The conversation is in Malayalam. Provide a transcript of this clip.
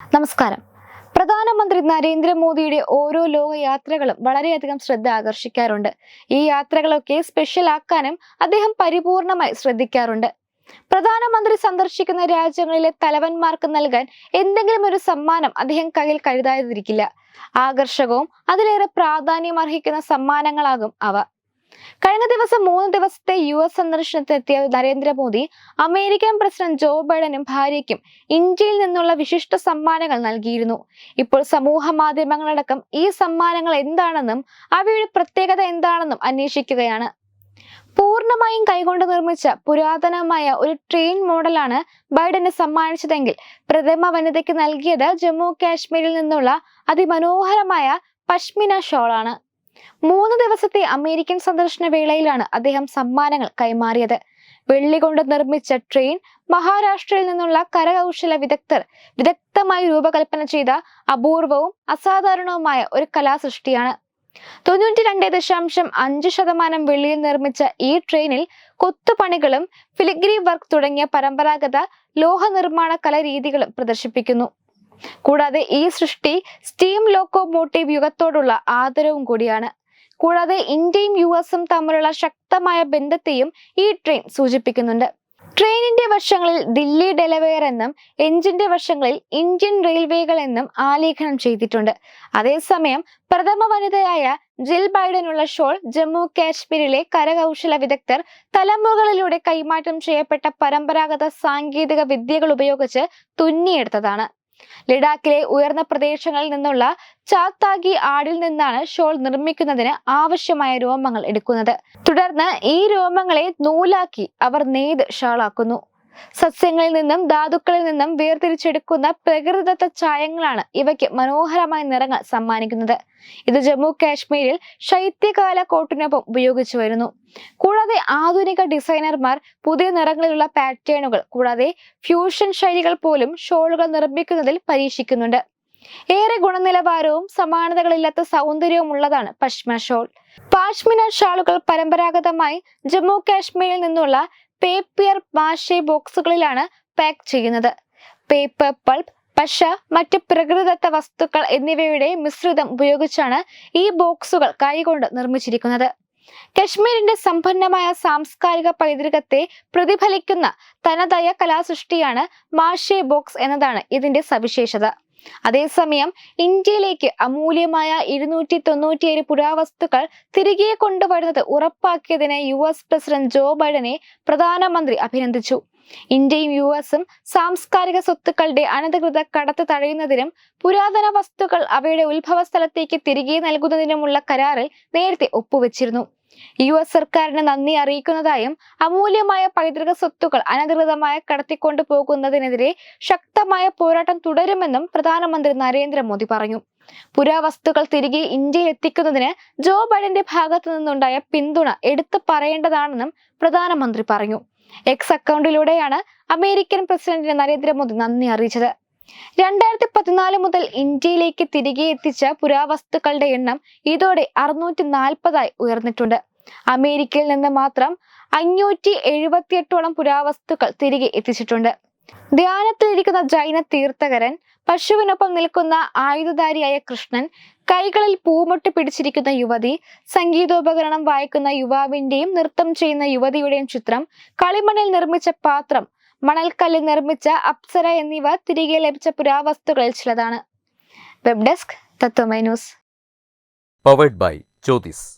നമസ്കാരം. പ്രധാനമന്ത്രി നരേന്ദ്രമോദിയുടെ ഓരോ ലോക യാത്രകളും വളരെയധികം ശ്രദ്ധ ആകർഷിക്കാറുണ്ട്. ഈ യാത്രകളൊക്കെ സ്പെഷ്യൽ ആക്കാനും അദ്ദേഹം പരിപൂർണമായി ശ്രദ്ധിക്കാറുണ്ട്. പ്രധാനമന്ത്രി സന്ദർശിക്കുന്ന രാജ്യങ്ങളിലെ തലവന്മാർക്ക് നൽകാൻ എന്തെങ്കിലും ഒരു സമ്മാനം അദ്ദേഹം കയ്യിൽ കരുതാതിരിക്കില്ല. ആകർഷകവും അതിലേറെ പ്രാധാന്യം അർഹിക്കുന്ന സമ്മാനങ്ങളാകും അവ. കഴിഞ്ഞ ദിവസം മൂന്ന് ദിവസത്തെ യു എസ് സന്ദർശനത്തിനെത്തിയ നരേന്ദ്രമോദി അമേരിക്കൻ പ്രസിഡന്റ് ജോ ബൈഡനും ഭാര്യയ്ക്കും ഇന്ത്യയിൽ നിന്നുള്ള വിശിഷ്ട സമ്മാനങ്ങൾ നൽകിയിരുന്നു. ഇപ്പോൾ സമൂഹ മാധ്യമങ്ങളടക്കം ഈ സമ്മാനങ്ങൾ എന്താണെന്നും അവയുടെ പ്രത്യേകത എന്താണെന്നും അന്വേഷിക്കുകയാണ്. പൂർണമായും കൈകൊണ്ട് നിർമ്മിച്ച പുരാതനമായ ഒരു ട്രെയിൻ മോഡലാണ് ബൈഡനെ സമ്മാനിച്ചതെങ്കിൽ പ്രഥമ വനിതയ്ക്ക് നൽകിയത് ജമ്മു കാശ്മീരിൽ നിന്നുള്ള അതിമനോഹരമായ പശ്മിന ഷോളാണ്. മൂന്ന് ദിവസത്തെ അമേരിക്കൻ സന്ദർശന വേളയിലാണ് അദ്ദേഹം സമ്മാനങ്ങൾ കൈമാറിയത്. വെള്ളി കൊണ്ട് നിർമ്മിച്ച ട്രെയിൻ മഹാരാഷ്ട്രയിൽ നിന്നുള്ള കരകൗശല വിദഗ്ധർ വിദഗ്ധമായി രൂപകൽപ്പന ചെയ്ത അപൂർവവും അസാധാരണവുമായ ഒരു കലാസൃഷ്ടിയാണ്. തൊണ്ണൂറ്റി രണ്ട് ദശാംശം അഞ്ച് ശതമാനം വെള്ളിയിൽ നിർമ്മിച്ച ഈ ട്രെയിനിൽ കൊത്തുപണികളും ഫിലിഗ്രി വർക്ക് തുടങ്ങിയ പരമ്പരാഗത ലോഹനിർമ്മാണ കലാരീതികളും പ്രദർശിപ്പിക്കുന്നു. കൂടാതെ ഈ സൃഷ്ടി സ്റ്റീം ലോക്കോമോട്ടീവ് യുഗത്തോടുള്ള ആദരവും കൂടിയാണ്. കൂടാതെ ഇന്ത്യയും യു എസും തമ്മിലുള്ള ശക്തമായ ബന്ധത്തെയും ഈ ട്രെയിൻ സൂചിപ്പിക്കുന്നുണ്ട്. ട്രെയിനിന്റെ വശങ്ങളിൽ ദില്ലി ഡെലവെയർ എന്നും എഞ്ചിന്റെ വശങ്ങളിൽ ഇന്ത്യൻ റെയിൽവേകൾ എന്നും ആലേഖനം ചെയ്തിട്ടുണ്ട്. അതേസമയം പ്രഥമ വനിതയായ ജിൽ ബൈഡനുള്ള ഷോൾ ജമ്മു കാശ്മീരിലെ കരകൗശല വിദഗ്ധർ തലമുറകളിലൂടെ കൈമാറ്റം ചെയ്യപ്പെട്ട പരമ്പരാഗത സാങ്കേതിക വിദ്യകൾ ഉപയോഗിച്ച് തുന്നിയെടുത്തതാണ്. ലഡാക്കിലെ ഉയർന്ന പ്രദേശങ്ങളിൽ നിന്നുള്ള ചാത്താഗി ആടിൽ നിന്നാണ് ഷോൾ നിർമ്മിക്കുന്നതിന് ആവശ്യമായ രോമങ്ങൾ എടുക്കുന്നത്. തുടർന്ന് ഈ രോമങ്ങളെ നൂലാക്കി അവർ നെയ്ത് ഷാളാക്കുന്നു. സസ്യങ്ങളിൽ നിന്നും ധാതുക്കളിൽ നിന്നും വേർതിരിച്ചെടുക്കുന്ന പ്രകൃതിദത്ത ചായങ്ങളാണ് ഇവയ്ക്ക് മനോഹരമായ നിറങ്ങൾ സമ്മാനിക്കുന്നത്. ഇത് ജമ്മു കാശ്മീരിൽ ശൈത്യകാല കോട്ടിനൊപ്പം ഉപയോഗിച്ചു വരുന്നു. കൂടാതെ ആധുനിക ഡിസൈനർമാർ പുതിയ നിറങ്ങളിലുള്ള പാറ്റേണുകൾ കൂടാതെ ഫ്യൂഷൻ ശൈലികൾ പോലും ഷോളുകൾ നിർമ്മിക്കുന്നതിൽ പരീക്ഷിക്കുന്നുണ്ട്. ഏറെ ഗുണനിലവാരവും സമാനതകളില്ലാത്ത സൗന്ദര്യവും ഉള്ളതാണ് പശ്മ ഷോൾ. പാഷ്മിന ഷാളുകൾ പരമ്പരാഗതമായി ജമ്മു കാശ്മീരിൽ നിന്നുള്ള പേപ്പിയർ മാഷെ ബോക്സുകളിലാണ് പാക്ക് ചെയ്യുന്നത്. പേപ്പർ പൾപ്പ് പശ മറ്റ് പ്രകൃതിദത്ത വസ്തുക്കൾ എന്നിവയുടെ മിശ്രിതം ഉപയോഗിച്ചാണ് ഈ ബോക്സുകൾ കൈകൊണ്ട് നിർമ്മിച്ചിരിക്കുന്നത്. കശ്മീരിന്റെ സമ്പന്നമായ സാംസ്കാരിക പൈതൃകത്തെ പ്രതിഫലിക്കുന്ന തനതായ കലാസൃഷ്ടിയാണ് മാഷെ ബോക്സ് എന്നതാണ് ഇതിന്റെ സവിശേഷത. അതേസമയം ഇന്ത്യയിലേക്ക് അമൂല്യമായ ഇരുന്നൂറ്റി തൊണ്ണൂറ്റിയേഴ് പുരാവസ്തുക്കൾ തിരികെ കൊണ്ടുവരുന്നത് ഉറപ്പാക്കിയതിന് യു എസ് പ്രസിഡന്റ് ജോ ബൈഡനെ പ്രധാനമന്ത്രി അഭിനന്ദിച്ചു. ഇന്ത്യയും യു എസും സാംസ്കാരിക സ്വത്തുക്കളുടെ അനധികൃത കടത്ത് തടയുന്നതിനും പുരാതന വസ്തുക്കൾ അവയുടെ ഉത്ഭവ സ്ഥലത്തേക്ക് തിരികെ നൽകുന്നതിനുമുള്ള കരാറിൽ നേരത്തെ ഒപ്പുവെച്ചിരുന്നു. യു എസ് സർക്കാരിന് നന്ദി അറിയിക്കുന്നതായും അമൂല്യമായ പൈതൃക സ്വത്തുക്കൾ അനധികൃതമായി കടത്തിക്കൊണ്ടു പോകുന്നതിനെതിരെ ശക്തമായ പോരാട്ടം തുടരുമെന്നും പ്രധാനമന്ത്രി നരേന്ദ്രമോദി പറഞ്ഞു. പുരാവസ്തുക്കൾ തിരികെ ഇന്ത്യയിൽ എത്തിക്കുന്നതിന് ജോ ബൈഡന്റെ ഭാഗത്തു നിന്നുണ്ടായ പിന്തുണ എടുത്തു പറയേണ്ടതാണെന്നും പ്രധാനമന്ത്രി പറഞ്ഞു. എക്സ് അക്കൗണ്ടിലൂടെയാണ് അമേരിക്കൻ പ്രസിഡന്റ് നരേന്ദ്രമോദി നന്ദി അറിയിച്ചത്. രണ്ടായിരത്തി പതിനാല് മുതൽ ഇന്ത്യയിലേക്ക് തിരികെ എത്തിച്ച പുരാവസ്തുക്കളുടെ എണ്ണം ഇതോടെ അറുന്നൂറ്റി നാൽപ്പതായി ഉയർന്നിട്ടുണ്ട്. അമേരിക്കയിൽ നിന്ന് മാത്രം അഞ്ഞൂറ്റി എഴുപത്തിയെട്ടോളം പുരാവസ്തുക്കൾ തിരികെ എത്തിച്ചിട്ടുണ്ട്. ധ്യാനത്തിലിരിക്കുന്ന ജൈന തീർത്ഥകരൻ പശുവിനൊപ്പം നിൽക്കുന്ന ആയുധധാരിയായ കൃഷ്ണൻ കൈകളിൽ പൂമൊട്ട് പിടിച്ചിരിക്കുന്ന യുവതി സംഗീതോപകരണം വായിക്കുന്ന യുവാവിന്റെയും നൃത്തം ചെയ്യുന്ന യുവതിയുടെയും ചിത്രം കളിമണ്ണിൽ നിർമ്മിച്ച പാത്രം മണൽക്കല്ലിൽ നിർമ്മിച്ച അപ്സര എന്നിവ തിരികെ ലഭിച്ച പുരാവസ്തുക്കളിൽ ചിലതാണ്. Web desk Tatwamayi news. Powered by Jyothis